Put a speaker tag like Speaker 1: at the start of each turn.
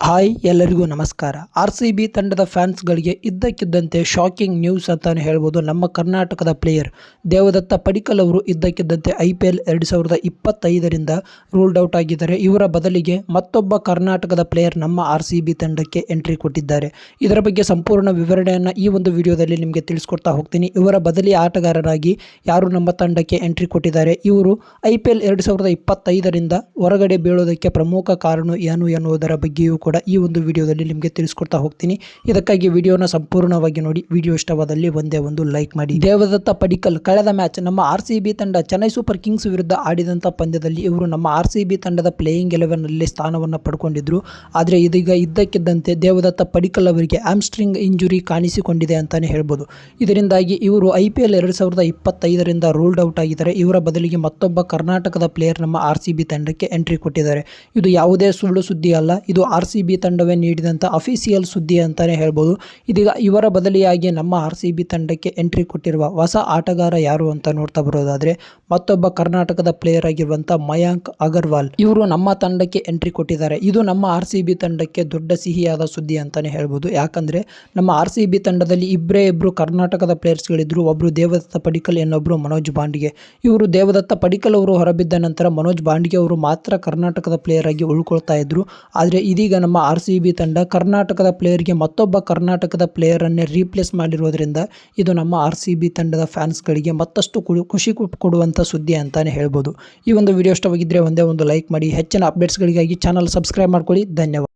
Speaker 1: Hi, ಎಲ್ಲರಿಗೂ ನಮಸ್ಕಾರ. R C B ತಂಡದ ಫ್ಯಾನ್ಸ್ಗಳಿಗೆ ಇದ್ದಕ್ಕಿದ್ದಂತೆ ಶಾಕಿಂಗ್ ನ್ಯೂಸ್ ಅಂತಲೇ ಹೇಳ್ಬೋದು ನಮ್ಮ ಕರ್ನಾಟಕದ ಪ್ಲೇಯರ್ ದೇವದತ್ತ ಪಡಿಕಲ್ ಅವರು ಇದ್ದಕ್ಕಿದ್ದಂತೆ ಐ ಪಿ ಎಲ್ ಎರಡು ಸಾವಿರದ ಇಪ್ಪತ್ತೈದರಿಂದ ರೂಲ್ಡ್ ಔಟ್ ಆಗಿದ್ದಾರೆ. ಇವರ ಬದಲಿಗೆ ಮತ್ತೊಬ್ಬ ಕರ್ನಾಟಕದ ಪ್ಲೇಯರ್ ನಮ್ಮ ಆರ್ ಸಿ ಬಿ ತಂಡಕ್ಕೆ ಎಂಟ್ರಿ ಕೊಟ್ಟಿದ್ದಾರೆ. ಇದರ ಬಗ್ಗೆ ಸಂಪೂರ್ಣ ವಿವರಣೆಯನ್ನು ಈ ಒಂದು ವಿಡಿಯೋದಲ್ಲಿ ನಿಮಗೆ ತಿಳಿಸ್ಕೊಡ್ತಾ ಹೋಗ್ತೀನಿ. ಇವರ ಬದಲಿ ಆಟಗಾರರಾಗಿ ಯಾರು ನಮ್ಮ ತಂಡಕ್ಕೆ ಎಂಟ್ರಿ ಕೊಟ್ಟಿದ್ದಾರೆ? ಇವರು ಐ ಪಿ ಎಲ್ ಎರಡು ಸಾವಿರದ ಇಪ್ಪತ್ತೈದರಿಂದ ಹೊರಗಡೆ ಬೀಳೋದಕ್ಕೆ ಪ್ರಮುಖ ಕಾರಣ ಏನು ಎನ್ನುವುದರ ಬಗ್ಗೆಯೂ ಕೂಡ ಈ ಒಂದು ವಿಡಿಯೋದಲ್ಲಿ ನಿಮಗೆ ತಿಳಿಸ್ಕೊಡ್ತಾ ಹೋಗ್ತೀನಿ. ಇದಕ್ಕಾಗಿ ವಿಡಿಯೋನ ಸಂಪೂರ್ಣವಾಗಿ ನೋಡಿ. ವಿಡಿಯೋ ಇಷ್ಟವಾದಲ್ಲಿ ಒಂದೇ ಒಂದು ಲೈಕ್ ಮಾಡಿ. ದೇವದತ್ತ ಪಡಿಕಲ್ ಕಳೆದ ಮ್ಯಾಚ್ ನಮ್ಮ ಆರ್ ತಂಡ ಚೆನ್ನೈ ಸೂಪರ್ ಕಿಂಗ್ಸ್ ವಿರುದ್ಧ ಆಡಿದಂಥ ಪಂದ್ಯದಲ್ಲಿ ಇವರು ನಮ್ಮ ಆರ್ ಸಿ ಬಿ ತಂಡದ ಪ್ಲೇಯಿಂಗ್ ಎಲೆವೆನ್ನಲ್ಲಿ ಸ್ಥಾನವನ್ನು ಪಡ್ಕೊಂಡಿದ್ರು. ಆದರೆ ಇದೀಗ ಇದ್ದಕ್ಕಿದ್ದಂತೆ ದೇವದತ್ತ ಪಡಿಕಲ್ ಅವರಿಗೆ ಆಮ್ಸ್ಟ್ರಿಂಗ್ ಇಂಜುರಿ ಕಾಣಿಸಿಕೊಂಡಿದೆ ಅಂತಾನೆ ಹೇಳ್ಬೋದು. ಇದರಿಂದಾಗಿ ಇವರು ಐ ಪಿ ಎಲ್ ಎರಡು ರೂಲ್ಡ್ ಔಟ್ ಆಗಿದ್ದಾರೆ. ಇವರ ಬದಲಿಗೆ ಮತ್ತೊಬ್ಬ ಕರ್ನಾಟಕದ ಪ್ಲೇಯರ್ ನಮ್ಮ ಆರ್ ತಂಡಕ್ಕೆ ಎಂಟ್ರಿ ಕೊಟ್ಟಿದ್ದಾರೆ. ಇದು ಯಾವುದೇ ಸುಳ್ಳು ಸುದ್ದಿ ಅಲ್ಲ ಇದು ಆರ್ ಬಿ ತಂಡವೇ ನೀಡಿದಂಥ ಅಫಿಸಿಯಲ್ ಸುದ್ದಿ ಅಂತಾನೆ ಹೇಳ್ಬೋದು. ಇದೀಗ ಇವರ ಬದಲಿಯಾಗಿ ನಮ್ಮ ಆರ್ ಸಿ ಬಿ ತಂಡಕ್ಕೆ ಎಂಟ್ರಿ ಕೊಟ್ಟಿರುವ ಹೊಸ ಆಟಗಾರ ಯಾರು ಅಂತ ನೋಡ್ತಾ ಬರೋದಾದರೆ ಮತ್ತೊಬ್ಬ ಕರ್ನಾಟಕದ ಪ್ಲೇಯರ್ ಆಗಿರುವಂಥ ಮಯಾಂಕ್ ಅಗರ್ವಾಲ್. ಇವರು ನಮ್ಮ ತಂಡಕ್ಕೆ ಎಂಟ್ರಿ ಕೊಟ್ಟಿದ್ದಾರೆ. ಇದು ನಮ್ಮ ಆರ್ ಸಿ ಬಿ ತಂಡಕ್ಕೆ ದೊಡ್ಡ ಸಿಹಿಯಾದ ಸುದ್ದಿ ಅಂತಾನೆ ಹೇಳ್ಬೋದು. ಯಾಕಂದ್ರೆ ನಮ್ಮ ಆರ್ ಸಿ ಬಿ ತಂಡದಲ್ಲಿ ಇಬ್ಬರೇ ಇಬ್ಬರು ಕರ್ನಾಟಕದ ಪ್ಲೇಯರ್ಸ್ಗಳಿದ್ದರು ಒಬ್ಬರು ದೇವದತ್ತ ಪಡಿಕಲ್ ಇನ್ನೊಬ್ಬರು ಮನೋಜ್ ಬಾಂಡಿಗೆ. ಇವರು ದೇವದತ್ತ ಪಡಿಕಲ್ ಅವರು ಹೊರಬಿದ್ದ ನಂತರ ಮನೋಜ್ ಬಾಂಡಿಗೆ ಅವರು ಮಾತ್ರ ಕರ್ನಾಟಕದ ಪ್ಲೇಯರ್ ಆಗಿ ಉಳ್ಕೊಳ್ತಾ ಇದ್ರು. ಆದರೆ ಇದೀಗ ನಮ್ಮ ಆರ್ ಸಿ ಬಿ ತಂಡ ಕರ್ನಾಟಕದ ಪ್ಲೇಯರ್ಗೆ ಮತ್ತೊಬ್ಬ ಕರ್ನಾಟಕದ ಪ್ಲೇಯರನ್ನೇ ರೀಪ್ಲೇಸ್ ಮಾಡಿರೋದ್ರಿಂದ ಇದು ನಮ್ಮ ಆರ್ ಸಿ ಬಿ ತಂಡದ ಫ್ಯಾನ್ಸ್ಗಳಿಗೆ ಮತ್ತಷ್ಟು ಖುಷಿ ಕೊಡುವಂಥ ಸುದ್ದಿ ಅಂತಾನೆ ಹೇಳ್ಬೋದು. ಈ ಒಂದು ವಿಡಿಯೋ ಇಷ್ಟವಾಗಿದ್ದರೆ ಒಂದೇ ಒಂದು ಲೈಕ್ ಮಾಡಿ, ಹೆಚ್ಚಿನ ಅಪ್ಡೇಟ್ಸ್ಗಳಿಗಾಗಿ ಚಾನಲ್ ಸಬ್ಸ್ಕ್ರೈಬ್ ಮಾಡ್ಕೊಳ್ಳಿ. ಧನ್ಯವಾದ.